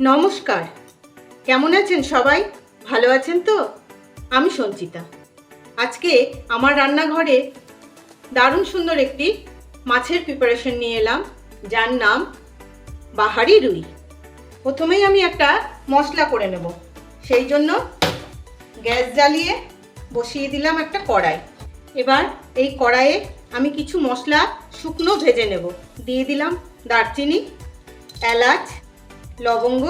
নমস্কার। কেমন আছেন সবাই? ভালো আছেন তো? আমি সঞ্চিতা। আজকে আমার রান্নাঘরে দারুণ সুন্দর একটি মাছের প্রিপারেশন নিয়ে এলাম, যার নাম বাহারি রুই। প্রথমেই আমি একটা মশলা করে নেব। সেই জন্য গ্যাস জ্বালিয়ে বসিয়ে দিলাম একটা কড়াই। এবার এই কড়াইয়ে আমি কিছু মশলা শুকনো ভেজে নেব। দিয়ে দিলাম দারচিনি, এলাচ লবঙ্গ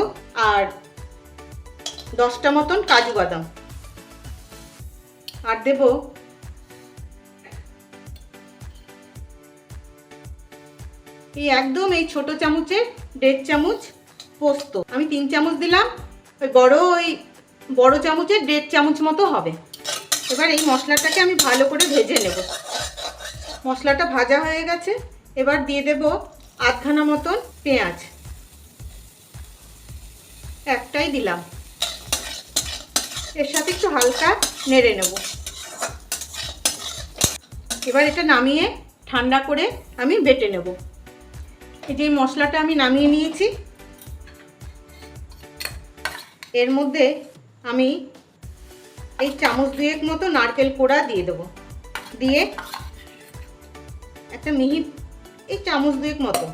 আর দশটা মতন কাজু বাদাম। আর দেব এই একদম এই ছোট চামচের দেড় চামচ পোস্ত। আমি তিন চামচ দিলাম, ওই বড় ওই বড় চামচের দেড় চামচ মতো হবে। এবার এই মশলাটাকে আমি ভালো করে ভেজে নেব। মশলাটা ভাজা হয়ে গেছে, এবার দিয়ে দেব আধখানা মতন পেঁয়াজ। একটাই দিলাম। এর সাথে একটু হালকা নেড়ে নেব। এবার এটা নামিয়ে ঠান্ডা করে আমি বেটে নেব। এই যে মশলাটা আমি নামিয়ে নিয়েছি, এর মধ্যে আমি এই চামচ দুয়েক মতো নারকেল কোড়া দিয়ে দেবো। দিয়ে একটা মিহি, এই চামচ দুয়েক মতো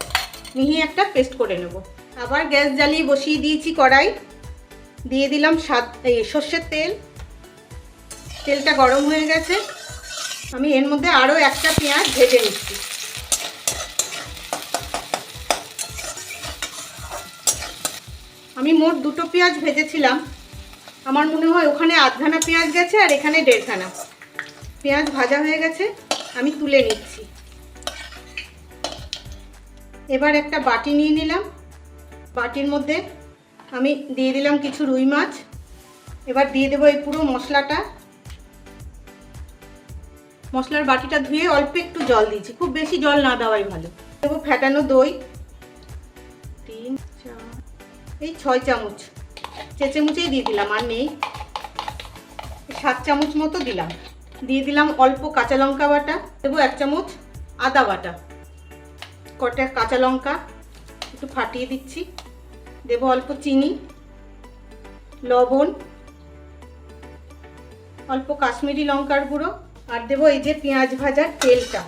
মিহি একটা পেস্ট করে নেব। আবার গ্যাস জ্বালিয়ে বসিয়ে দিয়েছি কড়াই। দিয়ে দিলাম এই সর্ষের তেল। তেলটা গরম হয়ে গেছে। আমি এর মধ্যে আরও একটা পেঁয়াজ ভেজে নিচ্ছি। আমি মোট দুটো পেঁয়াজ ভেজেছিলাম। আমার মনে হয় ওখানে আধখানা পেঁয়াজ গেছে আর এখানে দেড়খানা। পেঁয়াজ ভাজা হয়ে গেছে, আমি তুলে নিচ্ছি। এবার একটা বাটি নিয়ে নিলাম। বাটির মধ্যে আমি দিয়ে দিলাম কিছু রুই মাছ। এবার দিয়ে দেবো এই পুরো মশলাটা। মশলার বাটিটা ধুয়ে অল্প একটু জল দিয়েছি। খুব বেশি জল না দেওয়াই ভালো। দেবো ফ্যাটানো দই। তিন, চার, এই ছয় চামচ। চেঁচে মুচেই দিয়ে দিলাম, আর নেই। সাত চামচ মতো দিলাম। দিয়ে দিলাম অল্প কাঁচা লঙ্কা বাটা। দেবো এক চামচ আদা বাটা। কটা কাঁচা লঙ্কা একটু ফাটিয়ে দিচ্ছি। দেবো অল্প চিনি, লবণ, অল্প কাশ্মীরি লঙ্কার গুঁড়ো, আর দেবো এই যে পেঁয়াজ ভাজার তেলটা।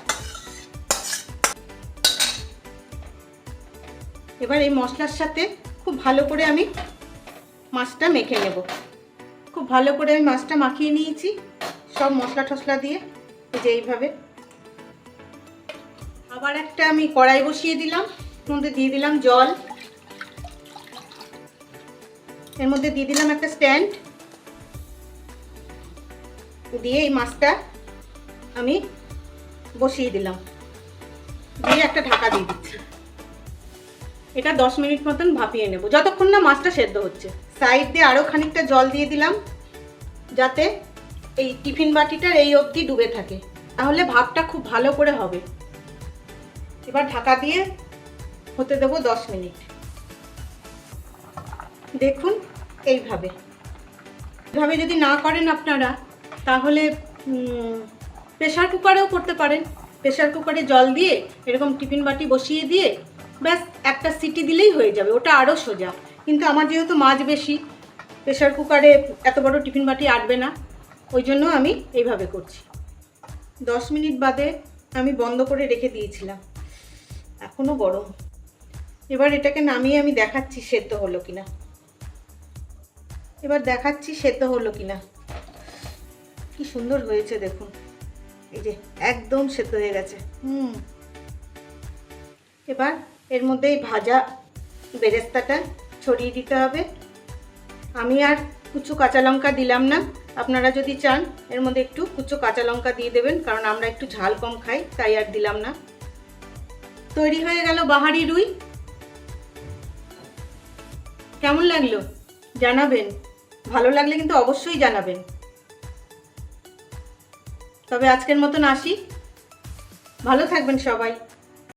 এবার এই মশলার সাথে খুব ভালো করে আমি মাছটা মেখে নেব। খুব ভালো করে আমি মাছটা মাখিয়ে নিয়েছি, সব মশলা টশলা দিয়ে যে এইভাবে। আবার একটা আমি কড়াই বসিয়ে দিলাম, মধ্যে দিয়ে দিলাম জল। এর মধ্যে দিয়ে দিলাম একটা স্ট্যান্ড। দিয়ে এই মাছটা আমি বসিয়ে দিলাম। দিয়ে একটা ঢাকা দিয়ে দিচ্ছি। এটা দশ মিনিট মতন ভাপিয়ে নেব। যতক্ষণ না মাছটা সেদ্ধ হচ্ছে। সাইড দিয়ে আরও খানিকটা জল দিয়ে দিলাম, যাতে এই টিফিন বাটিটার এই অবধি ডুবে থাকে। তাহলে ভাতটা খুব ভালো করে হবে। এবার ঢাকা দিয়ে হতে দেবো দশ মিনিট। দেখুন, এইভাবে। এভাবে যদি না করেন আপনারা, তাহলে প্রেশার কুকারেও করতে পারেন। প্রেশার কুকারে জল দিয়ে, এরকম টিফিন বাটি বসিয়ে দিয়ে, ব্যাস, একটা সিটি দিলেই হয়ে যাবে, ওটা আরও সোজা। কিন্তু আমার যেহেতু মাছ বেশি প্রেশার কুকারে এত বড় টিফিন বাটি আটবে না, ওই জন্য আমি এইভাবে করছি। দশ মিনিট বাদে আমি বন্ধ করে রেখে দিয়েছিলাম। এখনও গরম। এবার এটাকে নামিয়ে আমি দেখাচ্ছি সেদ্ধ হলো কিনা। এবার দেখাচ্ছি সেদ্ধ হলো কিনা। কি সুন্দর হয়েছে দেখুন। এই যে একদম সেদ্ধ হয়ে গেছে। হুম। এবার এর মধ্যে এই ভাজা বেরেস্তাটা ছড়িয়ে দিতে হবে। আমি আর কুচু কাঁচা লঙ্কা দিলাম না। আপনারা যদি চান এর মধ্যে একটু কুচো কাঁচা লঙ্কা দিয়ে দেবেন কারণ আমরা একটু ঝাল কম খাই তাই আর দিলাম না। তৈরি হয়ে গেল বাহারি রুই। কেমন লাগল? জানাবেন। ভালো লাগলে কিন্তু অবশ্যই জানাবেন। তবে আজকের মতন আসি। ভালো থাকবেন সবাই।